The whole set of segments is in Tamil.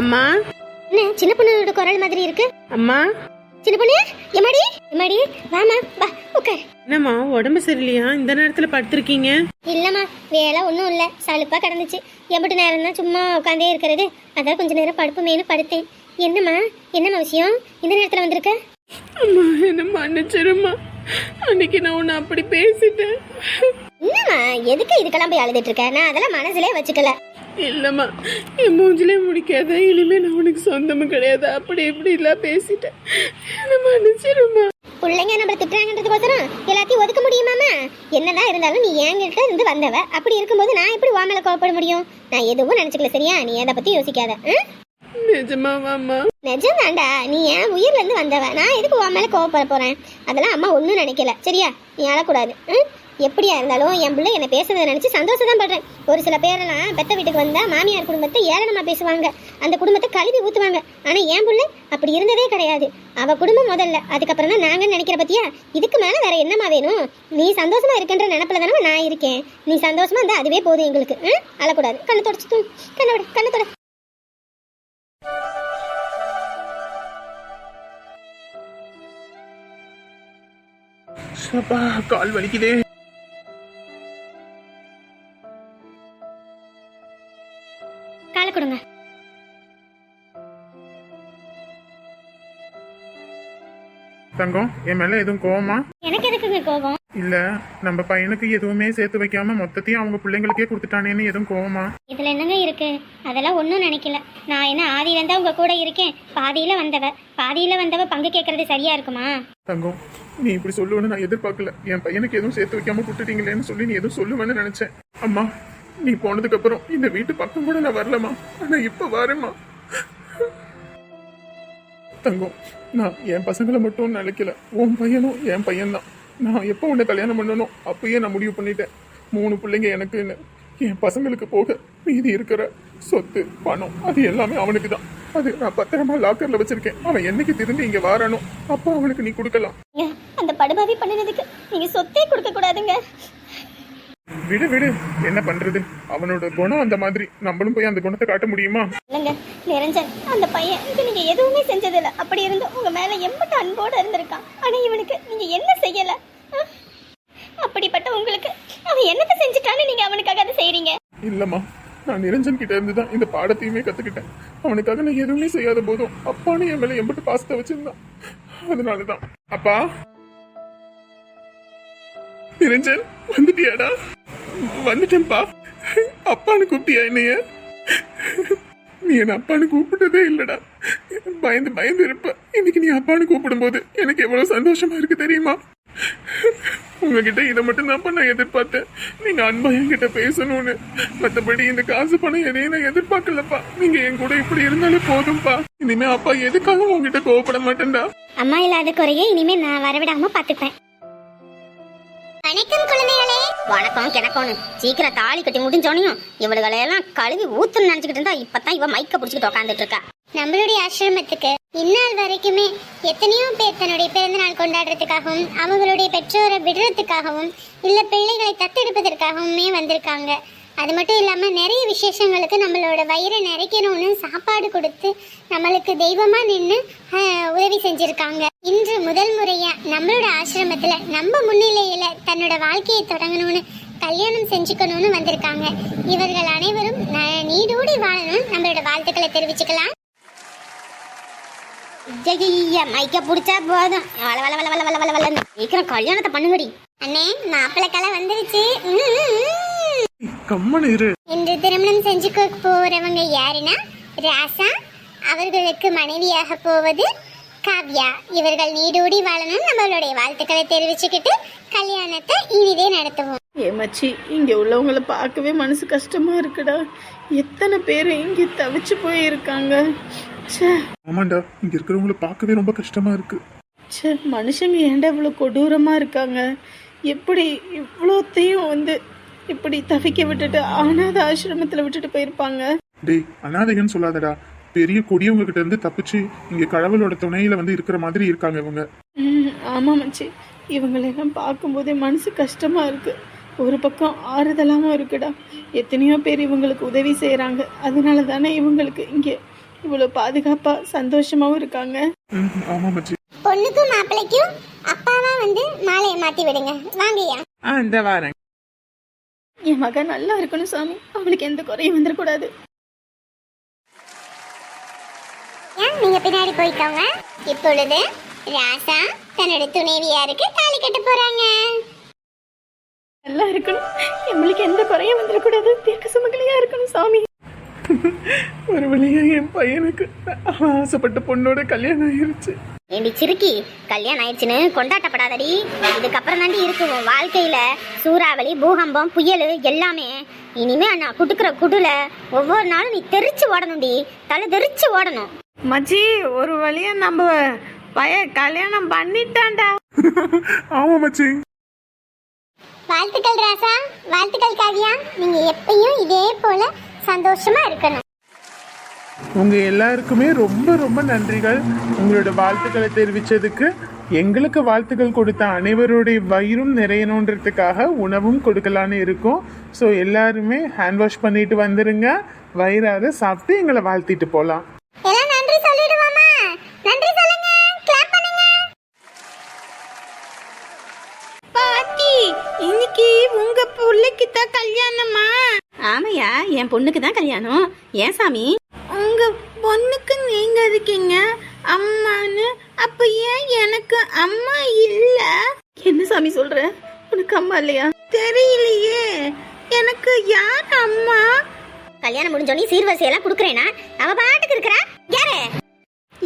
அம்மா? என்ன சின்ன பொண்ணோட குரல் மாதிரி இருக்கு? அம்மா? சின்ன பொண்ணு எம்மாடி? எம்மாடி வாமா வா உட்கார் என்னம்மா உடம்பு சரியில்லையா? இந்த நேரத்துல படுத்திருக்கீங்க? இல்லம்மா வேலை ஒன்றும் இல்லை. சலுப்பா கிடந்துச்சு. எம்பிட்டு நேரம் தான் சும்மா உட்காந்தே இருக்கிறது. அதான் கொஞ்ச நேரம் படுப்புமேனு படுத்தேன். என்னம்மா என்னம்மா விஷயம்? இந்த நேரத்தில் வந்திருக்க? அம்மா என்ன மன்னிச்சிரும்மா அன்னைக்கு நான் உன்னை அப்படி பேசிட்டேன். என்னம்மா எதுக்கு இதுக்கெல்லாம் போய் அழுதுட்டு இருக்க? நான் அதெல்லாம் மனசுலயே வச்சுக்கல. இல்லம்மா என் மூஞ்சிலே முடிக்காத இனிமே நான் உனக்கு சொந்தமும் கிடையாது. அப்படி இப்படி எல்லாம் பேசிட்டேன். என்ன மன்னிச்சிரும்மா. பிள்ளைங்க நம்மள திட்டுறாங்கன்றதுக்கோசரம் எல்லாத்தையும் ஒதுக்க முடியுமாமா என்னதான் இருந்தாலும் நீ என்கிட்ட இருந்து வந்தவ. அப்படி இருக்கும்போது நான் எப்படி உன் மேல கோவப்பட முடியும்? நான் எதுவும் நினைச்சுக்கல சரியா? நீ அதை பத்தி யோசிக்காத. ம்? நிஜமாவாம்மா. நிஜம் தாண்டா நீ என் உயிர்ல இருந்து வந்தவ. நான் எதுக்கு உன் மேல கோவப்பட போறேன்? அதெல்லாம் அம்மா ஒன்றும் நினைக்கல. சரியா? நீ அழக்கூடாது? எப்படியா இருந்தாலும் என் பிள்ளை என்னை பேசுறதை நினச்சி சந்தோஷம் தான் படுறேன். ஒரு சில பேரெல்லாம் பெத்த வீட்டுக்கு வந்தால் மாமியார் குடும்பத்தை ஏளனமாக பேசுவாங்க. அந்த குடும்பத்தை கழுவி ஊற்றுவாங்க ஆனால் என் பிள்ளை அப்படி இருந்ததே கிடையாது. அவள் குடும்பம் முதல்ல. அதுக்கப்புறம் தான் நாங்கள் நினைக்கிற பற்றியா இதுக்கு மேலே வேற என்னமா வேணும்? நீ சந்தோஷமா இருக்கின்ற நினப்புல தானே நான் இருக்கேன். நீ சந்தோஷமா இருந்தால் அதுவே போதும் எங்களுக்கு. ம்? அழக்கூடாது. கண்ணை தொடச்சு தூ. கண்ணை விடு. கண்ணை தொட. கால் வலிக்குதே. தங்கம் என் மேல எதுவும் கோவமா? எனக்கு எதுக்குங்க கோபம் இல்ல நம்ம பையனுக்கு எதுவுமே சேர்த்து வைக்காம மொத்தத்தையும் அவங்க பிள்ளைங்களுக்கே கொடுத்துட்டானேன்னு எதுவும் கோவமா? இதுல என்னங்க இருக்கு? அதெல்லாம் ஒன்றும் நினைக்கல. நான் என்ன ஆதியில இருந்தா உங்க கூட இருக்கேன்? பாதியில வந்தவ பாதியில வந்தவ பங்கு கேட்கறது சரியா இருக்குமா? தங்கம் நீ இப்படி சொல்லுவேன்னு நான் எதிர்பார்க்கல. என் பையனுக்கு எதுவும் சேர்த்து வைக்காம கொடுத்துட்டீங்களேன்னு சொல்லி நீ எதுவும் சொல்லுவேன்னு நினைச்சேன். அம்மா நீ போனதுக்கு அப்புறம் இந்த வீட்டு பக்கம் கூட நான் வரலமா ஆனா இப்ப வரேம்மா. தங்கம். நான் என் பசங்களை மட்டும் நினைக்கல. உன் பையனும் என் பையன்தான். நான் எப்போ உன்னை கல்யாணம் பண்ணணும் அப்பயே நான் முடிவு பண்ணிட்டேன். மூணு பிள்ளைங்க எனக்குன்னு. என் பசங்களுக்கு போக மீதி இருக்கிற சொத்து பணம் அது எல்லாமே அவனுக்கு தான் அது நான் பத்திரமா லாக்கர்ல வச்சிருக்கேன். அவன் என்னைக்கு திரும்பி இங்க வாரானோ அப்போ அவனுக்கு நீ கொடுக்கலாம். அந்த படுபாவி பண்ணினதுக்கு நீங்க சொத்தே கொடுக்க கூடாதுங்க. விடு விடு. என்ன பண்றது? அவனோட குணம் அந்த மாதிரி. நம்மளும் போய் அந்த குணத்தை காட்ட முடியுமா? இல்லைங்க. நிரஞ்சன் அந்த பையன் இப்போ நீங்கள் எதுவுமே செஞ்சதில்லை. அப்படி இருந்து உங்க மேல எம்பட்ட அன்போட இருந்திருக்கான். ஆனால் இவனுக்கு நீங்க என்ன செய்யலை? அப்படிப்பட்ட உங்களுக்கு அவன் என்னத்தை செஞ்சுட்டான்னு நீங்க அவனுக்காக அதை செய்கிறீங்க இல்லைம்மா நான் நிரஞ்சன் கிட்ட இருந்து தான் இந்த பாடத்தையுமே கத்துக்கிட்டேன். அவனுக்காக நான் எதுவுமே செய்யாத போதும் அப்பானு என் மேலே எம்பிட்டு பாசத்தை அதனால தான் அப்பா? நிரஞ்சன் வந்துட்டியாடா? வந்துட்டேன்ப்பா. அப்பான்னு கூப்பிட்டியா என்னைய? நீ என் அப்பான்னு கூப்பிட்டதே இல்லடா. பயந்து பயந்து இருப்ப. இன்னைக்கு நீ அப்பான்னு கூப்பிடும்போது எனக்கு எவ்வளவு சந்தோஷமா இருக்கு தெரியுமா? உங்ககிட்ட இதை மட்டும் தான் நான் எதிர்பார்த்தேன். நீங்க அன்பா என்கிட்ட பேசணும்னு. மத்தபடி இந்த காசு பணம் எதையும் நான் எதிர்பார்க்கலப்பா. நீங்க என் கூட இப்படி இருந்தாலே போதும்பா. இனிமே அப்பா எதுக்காகவும் உங்ககிட்ட கோவப்பட மாட்டேன்டா. அம்மா இல்லாத குறைய இனிமே நான் வரவிடாம பாத்துப்பேன். வணக்கம் குழந்தைகளே. வணக்கம் கிணக்கோன்னு சீக்கிரம் தாலி கட்டி முடிஞ்சோனையும் இவளுகளை எல்லாம் கழுவி ஊத்துன்னு நினைச்சுக்கிட்டு இருந்தா இப்பதான் இவ மைக்க புடிச்சுக்கிட்டு உட்காந்துட்டு இருக்கா நம்மளுடைய ஆசிரமத்துக்கு இந்நாள் வரைக்குமே எத்தனையோ பேர் தன்னுடைய பிறந்த நாள் கொண்டாடுறதுக்காகவும் அவங்களுடைய பெற்றோரை விடுறதுக்காகவும் இல்ல பிள்ளைகளை தத்தெடுப்பதற்காகவுமே வந்திருக்காங்க. அது மட்டும் இல்லாம நிறைய விசேஷங்களுக்கு நம்மளோட வயிறை நிறைக்கணும்னு சாப்பாடு கொடுத்து நம்மளுக்கு தெய்வமா நின்று உதவி செஞ்சிருக்காங்க. இன்று முதல் முறையா நம்மளோட ஆசிரமத்துல நம்ம முன்னிலையில தன்னோட வாழ்க்கையை தொடங்கணும்னு கல்யாணம் செஞ்சுக்கணும்னு வந்திருக்காங்க. இவர்கள் அனைவரும் நீடூடி வாழணும் நம்மளோட வாழ்த்துக்களை தெரிவிச்சுக்கலாம். மைக்க பிடிச்சா போதும். வள வள வள வள வள வள வளன்னு சீக்கிரம் கல்யாணத்தை பண்ணுங்கடி. அண்ணே மாப்பிள்ளைக்கெல்லாம் வந்துருச்சு. கம்மன் இரு. இன்று திருமணம் செஞ்சுக்க போறவங்க யாருன்னா ராசா. அவர்களுக்கு மனைவியாக போவது காவ்யா இவர்கள் நீடூடி வாழணும். நம்மளுடைய வாழ்த்துக்களை தெரிவிச்சுக்கிட்டு கல்யாணத்தை இனிதே நடத்துவோம். ஏமாச்சி இங்க உள்ளவங்கள பார்க்கவே மனசு கஷ்டமா இருக்குடா. எத்தனை பேர் இங்க தவிச்சு போய் இருக்காங்க ச்சே. ஆமாண்டா இங்க இருக்கிறவங்கள பார்க்கவே ரொம்ப கஷ்டமா இருக்கு. ச்சே மனுஷங்க ஏன்டா இவ்வளோ கொடூரமாக இருக்காங்க? எப்படி இவ்வளோத்தையும் வந்து இப்படி தவிக்க விட்டுட்டு அனாத ஆசிரமத்தில் விட்டுட்டு போயிருப்பாங்க? டேய் அனாதைகன்னு சொல்லாதடா. பெரிய கொடியவங்க கிட்ட இருந்து தப்பிச்சு இங்க கடவுளோட துணையில வந்து இருக்கிற மாதிரி இருக்காங்க இவங்க. ம் ஆமாம் மச்சி. இவங்களெல்லாம் பார்க்கும்போதே மனசு கஷ்டமாக இருக்குது ஒரு பக்கம் ஆறுதலாகவும் இருக்குடா. எத்தனையோ பேர் இவங்களுக்கு உதவி செய்கிறாங்க அதனால தானே இவங்களுக்கு இங்கே இவ்வளோ பாதுகாப்பாக சந்தோஷமாகவும் இருக்காங்க. ம், ஆமா மச்சி. பொண்ணுக்கும் மாப்பிள்ளைக்கும் அப்பாவா வந்து மாலையை மாத்தி விடுங்க. வாங்கய்யா. ஆ இந்த வாரேன். என் மகன் நல்லா இருக்கணும் சாமி. அவளுக்கு எந்த குறையும் வந்துடக்கூடாது. நீங்க பின்னாடி போய்க்கோங்க. இப்பொழுது ராசா தன்னோட துணைவியாருக்கு தாலி கட்ட போறாங்க. நல்லா இருக்கணும். எங்களுக்கு எந்த குறையும் வந்துடக்கூடாது. தீர்க்க சுமங்கலியா இருக்கணும் சாமி. ஒரு வழியா என் பையனுக்கு அவன் ஆசைப்பட்ட பொண்ணோட கல்யாணம் ஆயிருச்சு. ஏண்டி சிறுக்கி கல்யாணம் ஆயிடுச்சுன்னு கொண்டாட்டப்படாதடி. இதுக்கப்புறம் தாண்டி இருக்கு உன் வாழ்க்கையில. சூறாவளி பூகம்பம் புயல் எல்லாமே. இனிமே நான் குடுக்குற குடுல ஒவ்வொரு நாளும் நீ தெரிச்சு ஓடணும்டி. தலை தெரிச்சு ஓடணும். மச்சி ஒரு வழியா நம்ம பைய கல்யாணம் பண்ணிட்டான்டா. ஆமா மச்சி. வாழ்த்துக்கள் ராசா. வாழ்த்துக்கள் காவியா. நீங்க எப்பயும் இதே போல சந்தோஷமா இருக்கணும். உங்க எல்லாருக்குமே ரொம்ப ரொம்ப நன்றிகள். உங்களோட வாழ்த்துக்களை தெரிவிச்சதுக்கு எங்களுக்கு வாழ்த்துக்கள் கொடுத்த அனைவருடைய வயிறும் நிறையணுன்றதுக்காக உணவும் கொடுக்கலான்னு இருக்கோம். ஸோ எல்லாருமே ஹேண்ட் வாஷ் பண்ணிட்டு வந்துருங்க. வயிறார சாப்பிட்டு எங்களை வாழ்த்திட்டு போகலாம் நன்றி சொல்லிடுவோமா? நன்றி சொல்லுங்க. கிளாப் பண்ணுங்க. பாட்டி இன்னைக்கு உங்க பிள்ளைக்கு தான் கல்யாணமா? ஆமையா என் பொண்ணுக்கு தான் கல்யாணம். ஏன் சாமி? உங்க பொண்ணுக்கு நீங்க இருக்கீங்க. அம்மான்னு அப்ப ஏன் எனக்கு அம்மா இல்ல? என்ன சாமி சொல்ற? உனக்கு அம்மா இல்லையா? தெரியலையே. எனக்கு யார் அம்மா? கல்யாணம் முடிஞ்சோடனே சீர்வரிசை எல்லாம் குடுக்கறேனா? அவ பாட்டுக்கு இருக்கறா? யாரு?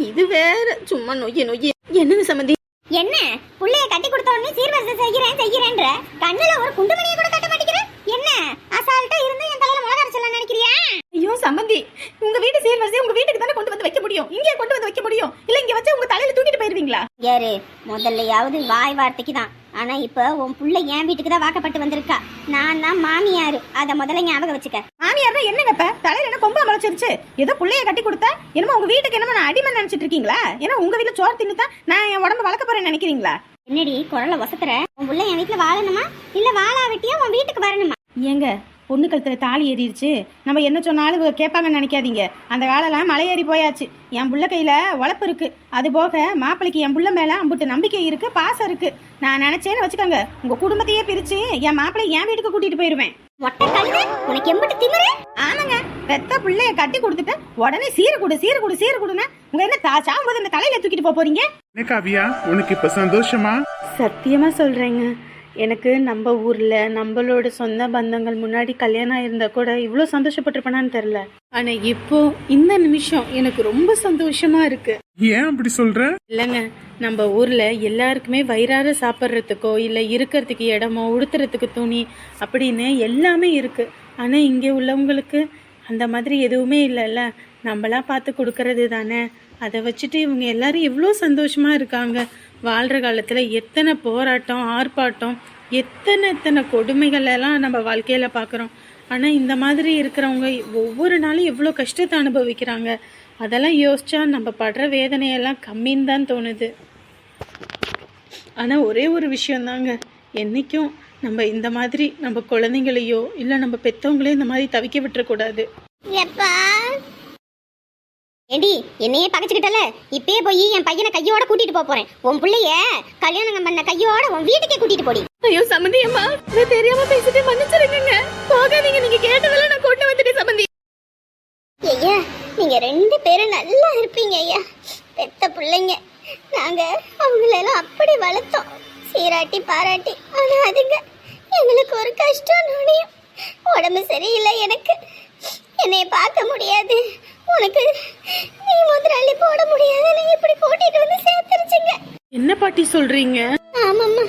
இது வேற. சும்மா நொய்ய நொய்ய. என்னன்னு சம்மந்தி என்ன? புள்ளைய கட்டி கொடுத்த உடனே சீர்வரிசை செய்கிறேன் செய்கிறேன்ற. கண்ணுல ஒரு குண்டுமணியை கூட கட்ட மாட்டேங்கிற. என்ன? அசால்ட்டா இருந்து என் தலையில முளகர சொல்ல நினைக்கிறியா? ஐயோ சம்மந்தி உங்க வீட்டு சீர்வரிசை உங்க வீட்டுக்கு தானே கொண்டு வந்து வைக்க முடியும்? இங்கே கொண்டு வந்து வைக்க முடியும்? இல்ல இங்க வச்சு உங்க தலையில தூக்கிட்டு போயிருவீங்களா? யாரு? முதல்லையாவது வாய் வார்த்தைக்கு தான். ஆனா இப்ப உன் புள்ள என் வீட்டுக்கு தான் வாக்கப்பட்டு வந்திருக்கா. நான் தான் மாமியாரு. அத முதல்ல ஞாபகம் வச்சுக்க. மாமியார் என்னங்க இப்ப தலையில என்ன கொம்பா முளைச்சிருச்சு ஏதோ புள்ளைய கட்டி கொடுத்தா? என்னமோ உங்க வீட்டுக்கு என்னமோ நான் அடிமை நினைச்சிட்டு இருக்கீங்களா? ஏன்னா உங்க வீட்டுல சோறு தின்னு நான் என் உடம்பு வளர்க்க போறேன்னு நினைக்கிறீங்களா? என்னடி குரலை வசத்துற உன் புள்ள என் வீட்டுல வாழணுமா? இல்ல வாழாவிட்டியா உன் வீட்டுக்கு வரணுமா? ஏங்க பொண்ணு கழுத்துல தாலி ஏறிடுச்சு. நம்ம என்ன சொன்னாலும் கேட்பாங்கன்னு நினைக்காதீங்க. அந்த காலெல்லாம் மலை ஏறி போயாச்சு. என் புள்ள கையில உழப்பு இருக்கு. அது போக மாப்பிளைக்கு என் புள்ள மேல அம்புட்டு நம்பிக்கை இருக்கு பாசம் இருக்கு. நான் நினைச்சேன்னு வச்சுக்கோங்க. உங்க குடும்பத்தையே பிரிச்சு என் மாப்பிளை என் வீட்டுக்கு கூட்டிட்டு போயிருவேன். கழுத உனக்கு எம்பிட்டு திமிரு? ஆமாங்க. பெத்த பிள்ளைய கட்டி கொடுத்துட்டு உடனே சீர கொடு சீர கொடு சீர கொடுங்க உங்க என்ன தா சாகும்போது இந்த தலையில தூக்கிட்டு போப் போறீங்க? என்ன காவியா? உனக்கு இப்ப சந்தோஷமா? சத்தியமா சொல்றேங்க. எனக்கு நம்ம ஊர்ல நம்மளோட சொந்த பந்தங்கள் முன்னாடி கல்யாணம் இருந்தா கூட இவ்வளோ சந்தோஷப்பட்டிருப்பேனான்னு தெரில ஆனா இப்போ இந்த நிமிஷம் எனக்கு ரொம்ப சந்தோஷமா இருக்கு. ஏன் அப்படி சொல்ற? இல்லைங்க. நம்ம ஊரில் எல்லாருக்குமே வயிறார சாப்பிட்றதுக்கோ இல்லை இருக்கிறதுக்கு இடமோ உடுத்துறதுக்கு துணி அப்படின்னு எல்லாமே இருக்குது ஆனால் இங்கே உள்ளவங்களுக்கு அந்த மாதிரி எதுவுமே இல்லைல்ல. நம்மளா பார்த்து கொடுக்கறது தானே. அதை வச்சுட்டு இவங்க எல்லாரும் எவ்வளோ சந்தோஷமாக இருக்காங்க. வாழ்கிற காலத்தில் எத்தனை போராட்டம் ஆர்ப்பாட்டம் எத்தனை எத்தனை கொடுமைகளெல்லாம் நம்ம வாழ்க்கையில் பார்க்குறோம். ஆனால் இந்த மாதிரி இருக்கிறவங்க ஒவ்வொரு நாளும் எவ்வளோ கஷ்டத்தை அனுபவிக்கிறாங்க. அதெல்லாம் யோசிச்சா நம்ம படுற வேதனையெல்லாம் கம்மின்னு தான் தோணுது. ஆனால் ஒரே ஒரு விஷயந்தாங்க என்றைக்கும் நம்ம இந்த மாதிரி நம்ம குழந்தைங்களையோ இல்லை நம்ம பெற்றவங்களையும் இந்த மாதிரி தவிக்க விட்டுறக்கூடாது. ஏடி என்னையே பகைச்சுக்கிட்டல? இப்பயே போய் என் பையனை கையோட கூட்டிட்டு போப் போறேன். உன் புள்ளைய கல்யாணம் பண்ண கையோட உன் வீட்டுக்கே கூட்டிட்டு போடி. ஐயோ சம்மந்தி அம்மா நான் தெரியாம பேசிட்டு மன்னிச்சிருங்க போகாதீங்க நீங்க கேட்டதெல்லாம் நான் கொண்டு வந்துட்டேன் சம்மந்தி ஐயா நீங்க ரெண்டு பேரும் நல்லா இருப்பீங்க ஐயா. பெத்த பிள்ளைங்க. நாங்க அவங்களெல்லாம் அப்படி வளர்த்தோம். சீராட்டி பாராட்டி. ஆனா அதுங்க எங்களுக்கு ஒரு கஷ்டம் நுழையும் உடம்பு சரியில்லை எனக்கு. என்னைய பார்க்க முடியாது. உனக்கு நீ முதலாளி போட முடியாதுன்னு இப்படி கூட்டிட்டு வந்து சேர்த்துருச்சுங்க. என்ன பாட்டி சொல்றீங்க? ஆமாம்மா.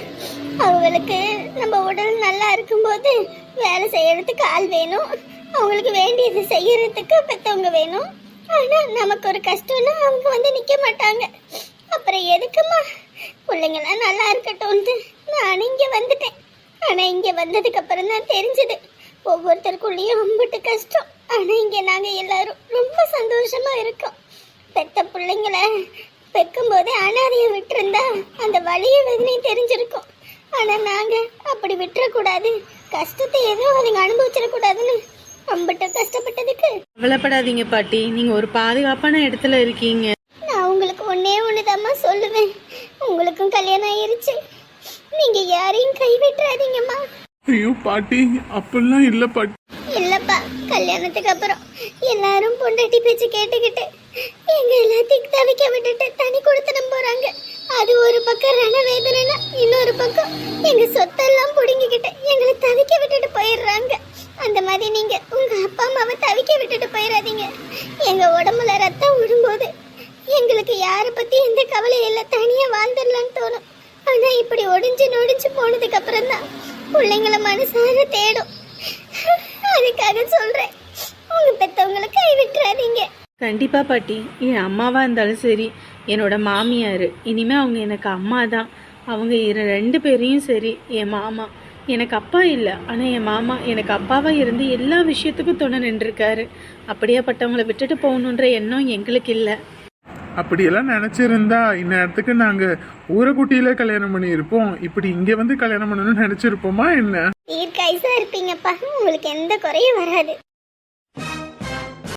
அவங்களுக்கு நம்ம உடல் நல்லா இருக்கும்போது வேலை செய்யறதுக்கு ஆள் வேணும். அவங்களுக்கு வேண்டியது செய்யறதுக்கு பெத்தவங்க வேணும். ஆனா நமக்கு ஒரு கஷ்டம்னா அவங்க வந்து நிக்க மாட்டாங்க. அப்புறம் எதுக்குமா பிள்ளைங்களாம் நல்லா இருக்கட்டும்னு நான் இங்கே வந்துட்டேன். ஆனால் இங்கே வந்ததுக்கு அப்புறம் தான் தெரிஞ்சது. ஒவ்வொருத்தருக்குள்ளேயும் அம்பிட்டு கஷ்டம். ஆனால் இங்கே நாங்கள் எல்லாரும் ரொம்ப சந்தோஷமாக இருக்கோம். பெத்த பிள்ளைங்கள பெக்கும் போதே விட்டுருந்தா அந்த வழியை வேதனையும் தெரிஞ்சிருக்கும். ஆனால் நாங்கள் அப்படி விட்டுறக்கூடாது. கஷ்டத்தை எதுவும் அதுங்க அனுபவிச்சிடக்கூடாதுன்னு அம்பிட்ட கஷ்டப்பட்டதுக்கு. கவலைப்படாதீங்க பாட்டி. நீங்கள் ஒரு பாதுகாப்பான இடத்துல இருக்கீங்க. ஒன்னே ஒண்ணுதாம்மா சொல்லுவேன். உங்களுக்கும் கல்யாணம் ஆயிருச்சு. நீங்க யாரையும் கைவிட்டுறாதீங்கம்மா ஐயோ பாட்டி அப்படிலாம் இல்ல பாட்டி. இல்லப்பா கல்யாணத்துக்கு அப்புறம் எல்லாரும் பொண்டாட்டி பேச்சு கேட்டுக்கிட்டு எங்க எல்லாத்தையும் தவிக்க விட்டுட்டு தனி கொடுத்தனம் போறாங்க. அது ஒரு பக்கம் ரணவேதனைனா இன்னொரு பக்கம் எங்க சொத்தெல்லாம் புடுங்கிக்கிட்டு எங்களை தவிக்க விட்டுட்டு போயிடுறாங்க. அந்த மாதிரி நீங்க உங்க அப்பா அம்மாவை தவிக்க விட்டுட்டு போயிடாதீங்க. எங்க உடம்புல ரத்தம் விடும்போது யாரை பற்றி எந்த கவலை இல்லை தனியாக வாழ்ந்துடலான்னு தோணும். ஆனால் இப்படி ஒடிஞ்சு நொடிஞ்சு போனதுக்கு அப்புறம் தான் பிள்ளைங்கள மனசார தேடும். அதுக்காக சொல்கிறேன் உங்கள் பெற்றவங்களை கை விட்டுறாதீங்க. கண்டிப்பாக பாட்டி. என் அம்மாவாக இருந்தாலும் சரி என்னோட மாமியார் இனிமேல் அவங்க எனக்கு அம்மா தான் அவங்க இரு ரெண்டு பேரையும் சரி என் மாமா. எனக்கு அப்பா இல்லை ஆனால் என் மாமா எனக்கு அப்பாவாக இருந்து எல்லா விஷயத்துக்கும் துணை நின்றுருக்காரு. அப்படியாப்பட்டவங்களை விட்டுட்டு போகணுன்ற எண்ணம் எங்களுக்கு இல்லை. அப்படியெல்லாம் நினைச்சிருந்தா இந்நேரத்துக்கு நாங்க ஊரக்குட்டியில கல்யாணம் பண்ணியிருப்போம். இப்படி இங்க வந்து கல்யாணம் பண்ணணும்னு நினைச்சிருப்போமா என்ன? தீர்க்காயுசா இருப்பீங்கப்பா. உங்களுக்கு எந்த குறையும் வராது.